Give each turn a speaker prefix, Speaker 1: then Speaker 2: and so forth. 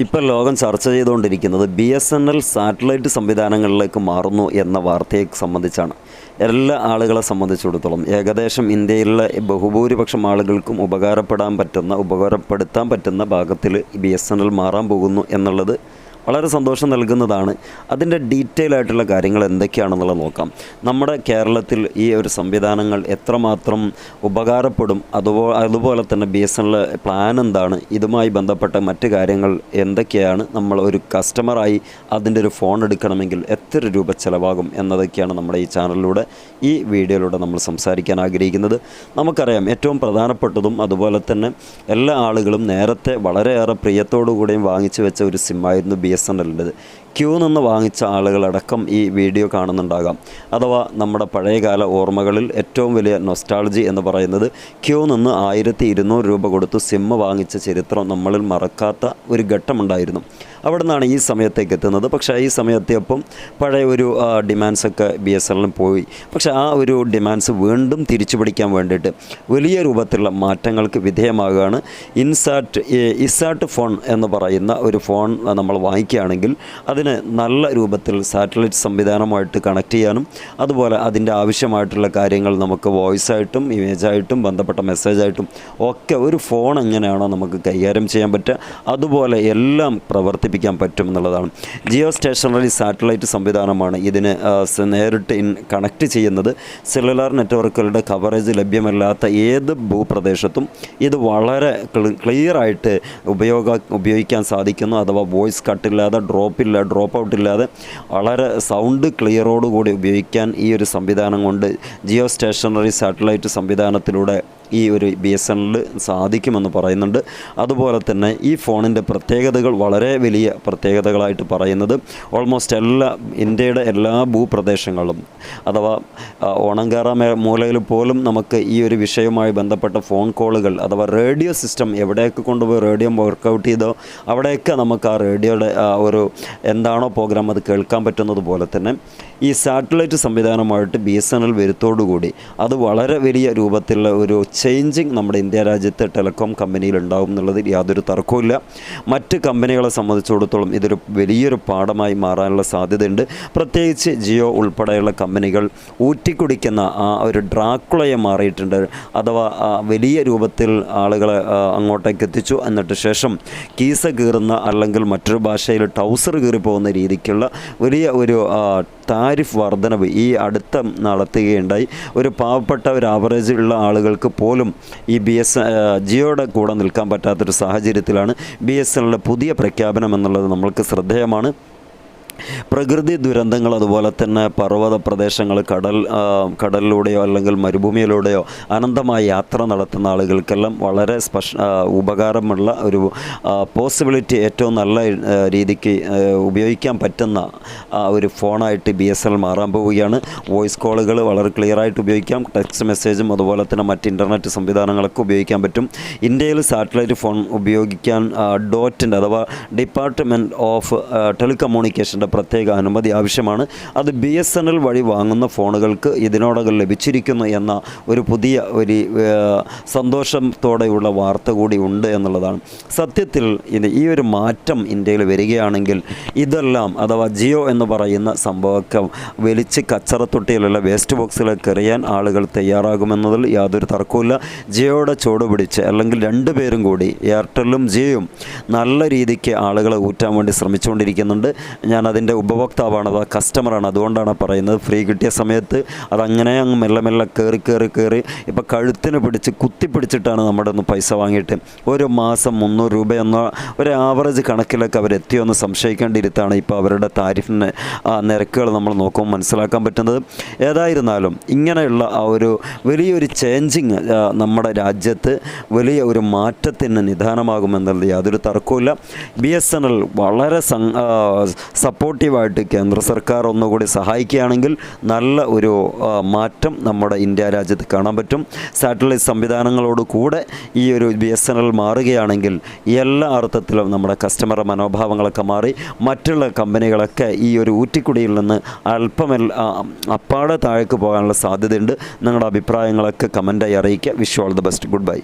Speaker 1: ഇപ്പോൾ ലോകം ചർച്ച ചെയ്തുകൊണ്ടിരിക്കുന്നത് B S N L satellite സംവിധാനങ്ങളിലേക്ക് മാറുന്നു എന്ന വാർത്തയെ സംബന്ധിച്ചാണ്. എല്ലാ ആളുകളെ സംബന്ധിച്ചിടത്തോളം ഏകദേശം ഇന്ത്യയിലെ ബഹുഭൂരിപക്ഷം ആളുകൾക്കും ഉപകാരപ്പെടാൻ പറ്റുന്ന ഉപകാരപ്പെടുത്താൻ പറ്റുന്ന ഭാഗത്തിൽ ബി എസ് എൻ എൽ മാറാൻ പോകുന്നു എന്നുള്ളത് വളരെ സന്തോഷം നൽകുന്നതാണ്. അതിന്റെ ഡീറ്റെയിൽ ആയിട്ടുള്ള കാര്യങ്ങൾ എന്തൊക്കെയാണെന്നുള്ളത് നോക്കാം. നമ്മുടെ കേരളത്തിൽ ഈ ഒരു സംവിധാനങ്ങൾ എത്രമാത്രം ഉപകാരപ്പെടും? അതുപോലെ അതുപോലെ തന്നെ ബി എസ് എൻ പ്ലാൻ എന്താണ്? ഇതുമായി ബന്ധപ്പെട്ട മറ്റ് കാര്യങ്ങൾ എന്തൊക്കെയാണ്? നമ്മൾ ഒരു കസ്റ്റമറായി അതിന്റെ ഒരു ഫോൺ എടുക്കണമെങ്കിൽ എത്ര രൂപ ചിലവാകും എന്നതൊക്കെയാണ് നമ്മുടെ ഈ ചാനലിലൂടെ ഈ വീഡിയോയിലൂടെ നമ്മൾ സംസാരിക്കാൻ ആഗ്രഹിക്കുന്നത്. നമുക്കറിയാം ഏറ്റവും പ്രധാനപ്പെട്ടതും അതുപോലെ തന്നെ എല്ലാ ആളുകളും നേരത്തെ വളരെയേറെ പ്രിയത്തോടു കൂടിയും വാങ്ങിച്ചു വെച്ച ഒരു സിമ്മായിരുന്നു ബി എസ് എൻ എല്ലിന്റെത് ക്യൂ നിന്ന് വാങ്ങിച്ച ആളുകളടക്കം ഈ വീഡിയോ കാണുന്നുണ്ടാകാം. അഥവാ നമ്മുടെ പഴയകാല ഓർമ്മകളിൽ ഏറ്റവും വലിയ നൊസ്റ്റാളജി എന്ന് പറയുന്നത് ക്യൂ നിന്ന് ആയിരത്തി ഇരുന്നൂറ് രൂപ കൊടുത്ത് സിമ്മ് വാങ്ങിച്ച ചരിത്രം നമ്മളിൽ മറക്കാത്ത ഒരു ഘട്ടമുണ്ടായിരുന്നു. അവിടെ നിന്നാണ് ഈ സമയത്തേക്ക് എത്തുന്നത്. പക്ഷേ ഈ സമയത്തിയപ്പം പഴയ ഒരു ഡിമാൻഡ്സൊക്കെ ബി എസ് എല്ലിന് പോയി. പക്ഷേ ആ ഒരു ഡിമാൻഡ്സ് വീണ്ടും തിരിച്ചു പിടിക്കാൻ വേണ്ടിയിട്ട് വലിയ രൂപത്തിലുള്ള മാറ്റങ്ങൾക്ക് വിധേയമാകുകയാണ്. ഇൻസാറ്റ് ഇസാറ്റ് ഫോൺ എന്ന് പറയുന്ന ഒരു ഫോൺ നമ്മൾ വാങ്ങിക്കുകയാണെങ്കിൽ അതിന് നല്ല രൂപത്തിൽ സാറ്റലൈറ്റ് സംവിധാനമായിട്ട് കണക്ട് ചെയ്യാനും അതുപോലെ അതിന്റെ ആവശ്യമായിട്ടുള്ള കാര്യങ്ങൾ നമുക്ക് വോയിസ് ആയിട്ടും ഇമേജ് ആയിട്ടും ബന്ധപ്പെട്ട മെസ്സേജായിട്ടും ഒക്കെ ഒരു ഫോൺ എങ്ങനെയാണോ നമുക്ക് കൈകാര്യം ചെയ്യാൻ പറ്റുക അതുപോലെ എല്ലാം പ്രവർത്തിപ്പിക്കാൻ പറ്റും എന്നുള്ളതാണ്. ജിയോ സ്റ്റേഷനറി സാറ്റലൈറ്റ് സംവിധാനമാണ് ഇതിന് നേരിട്ട് ഇൻ കണക്ട് ചെയ്യുന്നത്. സെല്ലുലാർ നെറ്റ്വർക്കുകളുടെ കവറേജ് ലഭ്യമല്ലാത്ത ഏത് ഭൂപ്രദേശത്തും ഇത് വളരെ ക്ലിയറായിട്ട് ഉപയോഗ ഉപയോഗിക്കാൻ സാധിക്കുന്നു. അഥവാ വോയിസ് കട്ടില്ലാതെ ഡ്രോപ്പില്ല ഡ്രോപ്പ് ഔട്ട് ഇല്ലാതെ വളരെ സൗണ്ട് ക്ലിയറോടുകൂടി ഉപയോഗിക്കാൻ ഈ ഒരു സംവിധാനം കൊണ്ട് ജിയോ സ്റ്റേഷനറി സാറ്റലൈറ്റ് സംവിധാനത്തിലൂടെ ഈ ഒരു ബി എസ് എൻ സാധിക്കുമെന്ന് പറയുന്നുണ്ട്. അതുപോലെ തന്നെ ഈ ഫോണിന്റെ പ്രത്യേകതകൾ വളരെ വലിയ പ്രത്യേകതകളായിട്ട് പറയുന്നത് ഓൾമോസ്റ്റ് എല്ലാ ഇന്ത്യയുടെ എല്ലാ ഭൂപ്രദേശങ്ങളും അഥവാ ഓണങ്കാറ മൂലയിൽ പോലും നമുക്ക് ഈ ഒരു വിഷയവുമായി ബന്ധപ്പെട്ട ഫോൺ കോളുകൾ അഥവാ റേഡിയോ സിസ്റ്റം എവിടെയൊക്കെ കൊണ്ടുപോയി റേഡിയോ വർക്കൗട്ട് ചെയ്തോ അവിടെയൊക്കെ നമുക്ക് ആ റേഡിയോയുടെ ഒരു എന്താണോ പ്രോഗ്രാം അത് കേൾക്കാൻ പറ്റുന്നത് പോലെ തന്നെ ഈ സാറ്റലൈറ്റ് സംവിധാനമായിട്ട് ബി എസ് എൻ എൽ വരുത്തോടുകൂടി അത് വളരെ വലിയ രൂപത്തിലുള്ള ഒരു ചേഞ്ചിങ് നമ്മുടെ ഇന്ത്യ രാജ്യത്ത് ടെലികോം കമ്പനിയിൽ ഉണ്ടാവും എന്നുള്ളതിൽ യാതൊരു തർക്കവുമില്ല. മറ്റ് കമ്പനികളെ സംബന്ധിച്ചിടത്തോളം ഇതൊരു വലിയൊരു പാഠമായി മാറാനുള്ള സാധ്യതയുണ്ട്. പ്രത്യേകിച്ച് ജിയോ ഉൾപ്പെടെയുള്ള കമ്പനികൾ ഊറ്റിക്കുടിക്കുന്ന ആ ഒരു ഡ്രാക്കുളയെ മാറിയിട്ടുണ്ട്. അഥവാ വലിയ രൂപത്തിൽ ആളുകളെ അങ്ങോട്ടേക്ക് എത്തിച്ചു. എന്നിട്ട് ശേഷം കീസ കീറുന്ന അല്ലെങ്കിൽ മറ്റൊരു ഭാഷയിൽ ടൗസർ കീറിപ്പോകുന്ന രീതിക്കുള്ള വലിയ ഒരു താരിഫ് വർധനവ് ഈ അടുത്ത നടത്തുകയുണ്ടായി ഒരു പാവപ്പെട്ട ഒരു ആവറേജ് ഉള്ള ആളുകൾക്ക് പോലും ഈ ബി എസ് ജിയോയുടെ കൂടെ നിൽക്കാൻ പറ്റാത്തൊരു സാഹചര്യത്തിലാണ് ബി എസ് എല്ലിന്റെ പുതിയ പ്രഖ്യാപനം എന്നുള്ളത് നമ്മൾക്ക് ശ്രദ്ധേയമാണ്. പ്രകൃതി ദുരന്തങ്ങൾ അതുപോലെ തന്നെ പർവത പ്രദേശങ്ങൾ കടൽ കടലിലൂടെയോ അല്ലെങ്കിൽ മരുഭൂമിയിലൂടെയോ അനന്തമായ യാത്ര നടത്തുന്ന ആളുകൾക്കെല്ലാം വളരെ സ്പഷ ഉപകാരമുള്ള ഒരു പോസിബിലിറ്റി ഏറ്റവും നല്ല രീതിക്ക് ഉപയോഗിക്കാൻ പറ്റുന്ന ഒരു ഫോണായിട്ട് ബി എസ് എൽ മാറാൻ പോവുകയാണ്. വോയിസ് കോളുകൾ വളരെ ക്ലിയറായിട്ട് ഉപയോഗിക്കാം. ടെക്സ്റ്റ് മെസ്സേജും അതുപോലെ തന്നെ മറ്റ് ഇന്റർനെറ്റ് സംവിധാനങ്ങളൊക്കെ ഉപയോഗിക്കാൻ പറ്റും. ഇന്ത്യയിൽ സാറ്റലൈറ്റ് ഫോൺ ഉപയോഗിക്കാൻ ഡോറ്റിന്റെ അഥവാ ഡിപ്പാർട്ട്മെന്റ് ഓഫ് ടെലികമ്മ്യൂണിക്കേഷന്റെ പ്രത്യേക അനുമതി ആവശ്യമാണ്. അത് ബി എസ് എൻ എൽ വഴി വാങ്ങുന്ന ഫോണുകൾക്ക് ഇതിനോടകം ലഭിച്ചിരിക്കുന്നു എന്ന ഒരു പുതിയ ഒരു സന്തോഷത്തോടെയുള്ള വാർത്ത കൂടി ഉണ്ട് എന്നുള്ളതാണ്. സത്യത്തിൽ ഇത് ഈ ഒരു മാറ്റം ഇന്ത്യയിൽ വരികയാണെങ്കിൽ ഇതെല്ലാം അഥവാ ജിയോ എന്ന് പറയുന്ന സംഭവമൊക്കെ വലിച്ച് കച്ചറത്തൊട്ടിയിലുള്ള വേസ്റ്റ് ബോക്സിലേക്ക് എറിയാൻ ആളുകൾ തയ്യാറാകുമെന്നതിൽ യാതൊരു തർക്കവുമില്ല. ജിയോയുടെ ചുവട് പിടിച്ച് അല്ലെങ്കിൽ രണ്ടുപേരും കൂടി എയർടെല്ലും ജിയോയും നല്ല രീതിക്ക് ആളുകളെ ഊറ്റാൻ വേണ്ടി ശ്രമിച്ചുകൊണ്ടിരിക്കുന്നുണ്ട്. ഞാൻ അതിന്റെ ഉപഭോക്താവാണ് അത് കസ്റ്റമറാണ് അതുകൊണ്ടാണ് പറയുന്നത് ഫ്രീ കിട്ടിയ സമയത്ത് അതങ്ങനെ അങ്ങ് മെല്ലെ മെല്ലെ കയറി കയറി കയറി ഇപ്പോൾ കഴുത്തിന് പിടിച്ച് കുത്തി പിടിച്ചിട്ടാണ് നമ്മുടെ ഒന്ന് പൈസ വാങ്ങിയിട്ട് ഒരു മാസം മുന്നൂറ് രൂപ എന്ന ഒരു ആവറേജ് കണക്കിലൊക്കെ അവരെത്തിയോ എന്ന് സംശയിക്കേണ്ടിയിരുത്താണ് ഇപ്പോൾ അവരുടെ താരിഫിന് നിരക്കുകൾ നമ്മൾ നോക്കുമ്പോൾ മനസ്സിലാക്കാൻ പറ്റുന്നത്. ഏതായിരുന്നാലും ഇങ്ങനെയുള്ള ആ ഒരു വലിയൊരു ചേഞ്ചിങ് നമ്മുടെ രാജ്യത്ത് വലിയ ഒരു മാറ്റത്തിന് നിദാനമാകുമെന്നുള്ളത് യാതൊരു തർക്കവുമില്ല. ബി എസ് എൻ എൽ വളരെ സം- ആ, സപ്പോർട്ടീവായിട്ട് കേന്ദ്ര സർക്കാർ ഒന്നുകൂടി സഹായിക്കുകയാണെങ്കിൽ നല്ല ഒരു മാറ്റം നമ്മുടെ ഇന്ത്യ രാജ്യത്ത് കാണാൻ പറ്റും. സാറ്റലൈറ്റ് സംവിധാനങ്ങളോട് കൂടെ ഈ ഒരു ബി എസ് എൻ എൽ മാറുകയാണെങ്കിൽ എല്ലാ അർത്ഥത്തിലും നമ്മുടെ കസ്റ്റമർ മനോഭാവങ്ങളൊക്കെ മാറി മറ്റുള്ള കമ്പനികളൊക്കെ ഈ ഒരു ഊറ്റിക്കുടിയിൽ നിന്ന് അല്പമല്ല ആ, അപ്പാടെ താഴേക്ക് പോകാനുള്ള സാധ്യതയുണ്ട്. നിങ്ങളുടെ അഭിപ്രായങ്ങളൊക്കെ കമന്റായി അറിയിക്കുക. Wish all the best goodbye